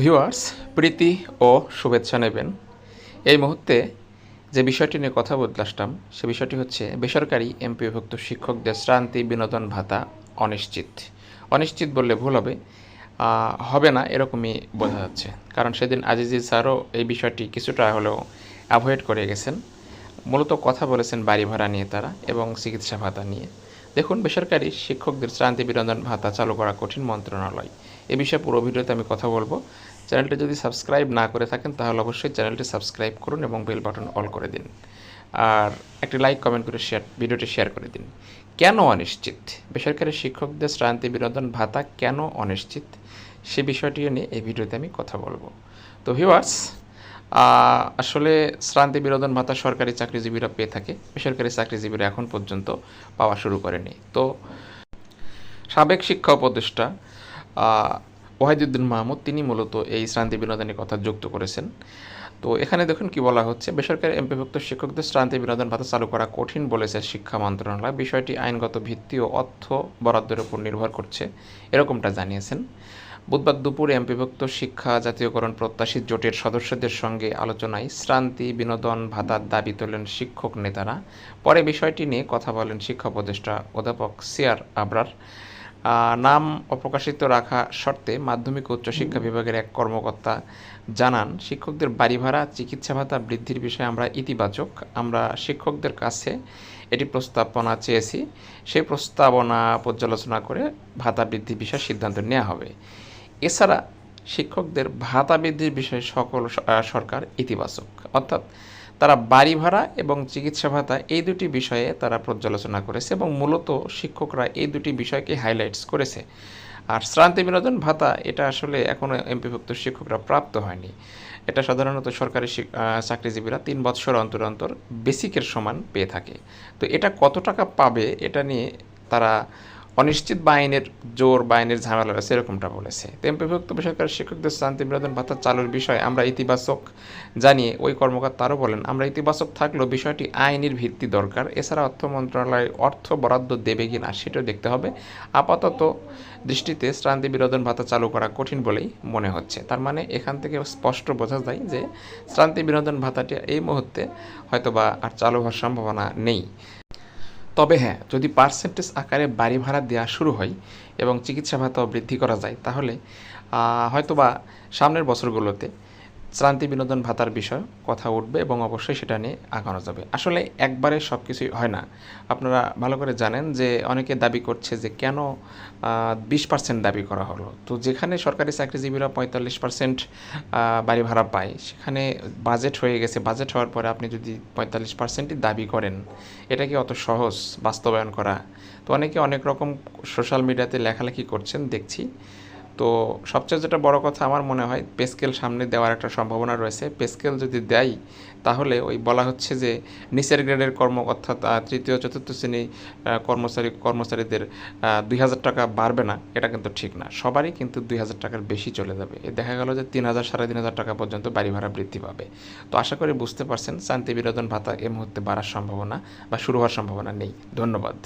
Viewers, প্রীতি ও শুভেচ্ছা নেবেন। এই মুহূর্তে যে বিষয়টি নিয়ে কথা বলতে আসলাম, সে বিষয়টি হচ্ছে বেসরকারি এমপিভুক্ত শিক্ষকদের শ্রান্তি বিনোদন ভাতা অনিশ্চিত। অনিশ্চিত বললে ভুল হবে হবে না এরকমই বোঝা যাচ্ছে। কারণ সেদিন আজিজি স্যারও এই বিষয়টি কিছুটা হলেও অ্যাভয়েড করে গেছেন। মূলত কথা বলেছেন বাড়ি ভাড়া নিয়ে তারা এবং চিকিৎসা ভাতা নিয়ে। দেখুন, বেসরকারি শিক্ষকদের শ্রান্তি বিনোদন ভাতা চালু করা কঠিন মন্ত্রণালয়। এ বিষয়ে পুরো ভিডিওতে আমি কথা বলব। চ্যানেলটি যদি সাবস্ক্রাইব না করে থাকেন, তাহলে অবশ্যই চ্যানেলটি সাবস্ক্রাইব করুন এবং বেল বাটন অল করে দিন। আর একটি লাইক, কমেন্ট করে শেয়ার, ভিডিওটি শেয়ার করে দিন। কেন অনিশ্চিত? বেসরকারি শিক্ষকদের শ্রান্তি বিনোদন ভাতা কেন অনিশ্চিত? সে বিষয়টি নিয়ে এই ভিডিওতে আমি কথা বলব। তো ভিউয়ার্স আসলে শ্রান্তি বিনোদন ভাতা সরকারি চাকরিজীবীরা পেয়ে থাকে। বেসরকারি চাকরিজীবীরা এখন পর্যন্ত পাওয়া শুরু করেনি। তো সাবেক শিক্ষা উপদেষ্টা ওয়াহিদুদ্দিন মাহমুদ, তিনি মূলত এই শ্রান্তি বিনোদনের কথা যুক্ত করেছেন। তো এখানে দেখুন কি বলা হচ্ছে, বেসরকারি এমপিভুক্ত শিক্ষকদের শ্রান্তি বিনোদন ভাতা চালু করা কঠিন বলেছে শিক্ষা মন্ত্রণালয়। বিষয়টি আইনগত ভিত্তি ও অর্থ বরাদ্দের উপর নির্ভর করছে, এরকমটা জানিয়েছেন। বুধবার দুপুরে এমপিভুক্ত শিক্ষা জাতীয়করণ প্রত্যাশী জোটের সদস্যদের সঙ্গে আলোচনায় শ্রান্তি বিনোদন ভাতার দাবি তোলেন শিক্ষক নেতারা। পরে বিষয়টি নিয়ে কথা বলেন শিক্ষা উপদেষ্টা অধ্যাপক সিয়ার আবরার। নাম অপ্রকাশিত রাখা শর্তে মাধ্যমিক ও উচ্চশিক্ষা বিভাগের এক কর্মকর্তা জানান, শিক্ষকদের বাড়ি ভাড়া চিকিৎসা ভাতা বৃদ্ধির বিষয়ে আমরা ইতিবাচক। আমরা শিক্ষকদের কাছে এটি প্রস্তাবনা চেয়েছি। সেই প্রস্তাবনা পর্যালোচনা করে ভাতা বৃদ্ধির বিষয়ে সিদ্ধান্ত নেওয়া হবে। এছাড়া শিক্ষকদের ভাতা বৃদ্ধির বিষয়ে সকল সরকার ইতিবাচক। অর্থাৎ তারা বাড়ি ভাড়া এবং চিকিৎসা ভাতা এই দুটি বিষয়ে তারা পর্যালোচনা করেছে এবং মূলত শিক্ষকরা এই দুটি বিষয়কে হাইলাইটস করেছে। আর শ্রান্তি বিনোদন ভাতা, এটা আসলে এখনও এমপিভুক্ত শিক্ষকরা প্রাপ্ত হয়নি। এটা সাধারণত সরকারি চাকরিজীবীরা তিন বছর অন্তর অন্তর বেসিকের সমান পেয়ে থাকে। তো এটা কত টাকা পাবে, এটা নিয়ে তারা অনিশ্চিত বা আইনের জোর বা ঝামেলা রয়েছে, এরকমটা বলেছে। তো এমপিভুক্ত বেসরকারি শিক্ষকদের শান্তি বিনোদন ভাতা চালুর বিষয়ে আমরা ইতিবাচক জানিয়ে ওই কর্মকর্তা আরও বলেন, আমরা ইতিবাচক থাকলেও বিষয়টি আইনের ভিত্তি দরকার। এছাড়া অর্থ মন্ত্রণালয় অর্থ বরাদ্দ দেবে কি না সেটাও দেখতে হবে। আপাতত দৃষ্টিতে শ্রান্তি বিনোদন ভাতা চালু করা কঠিন বলেই মনে হচ্ছে। তার মানে এখান থেকে স্পষ্ট বোঝা যায় যে শ্রান্তি বিনোদন ভাতাটি এই মুহূর্তে হয়তোবা আর চালু হওয়ার সম্ভাবনা নেই। তবে হ্যাঁ যদি পার্সেন্টেজ আকারে বাড়ি ভাড়া দেওয়া শুরু হয় এবং চিকিৎসা ভাতাও বৃদ্ধি করা যায়, তাহলে হয়তোবা সামনের বছরগুলোতে শ্রান্তি বিনোদন ভাতার বিষয়, কথা উঠবে এবং অবশ্যই সেটা নিয়ে আগানো যাবে। আসলে একবারে সব কিছুই হয় না। আপনারা ভালো করে জানেন যে অনেকে দাবি করছে যে কেন বিশ পার্সেন্ট দাবি করা হলো। তো যেখানে সরকারি চাকরিজীবীরা পঁয়তাল্লিশ পার্সেন্ট বাড়ি ভাড়া পায়, সেখানে বাজেট হয়ে গেছে। বাজেট হওয়ার পরে আপনি যদি পঁয়তাল্লিশ পার্সেন্টই দাবি করেন, এটা কি অত সহজ বাস্তবায়ন করা? তো অনেকে অনেক রকম সোশ্যাল মিডিয়াতে লেখালেখি করছেন, দেখছি। তো সবচেয়ে যেটা বড় কথা আমার মনে হয় পেস্কেল সামনে দেওয়ার একটা সম্ভাবনা রয়েছে। পেস্কেল যদি দেয়, তাহলে ওই বলা হচ্ছে যে নিচের গ্রেডের কর্ম, অর্থাৎ তৃতীয়, চতুর্থ শ্রেণি কর্মচারী, কর্মচারীদের দুই হাজার টাকা বাড়বে না, এটা কিন্তু ঠিক না। সবারই কিন্তু দুই হাজার টাকার বেশি চলে যাবে। দেখা গেল যে তিন হাজার, সাড়ে তিন হাজার টাকা পর্যন্ত বাড়ি ভাড়া বৃদ্ধি পাবে। তো আশা করি বুঝতে পারছেন, শান্তি, বিনোদন ভাতা এ মুহূর্তে বাড়ার সম্ভাবনা বা শুরু হওয়ার সম্ভাবনা নেই। ধন্যবাদ।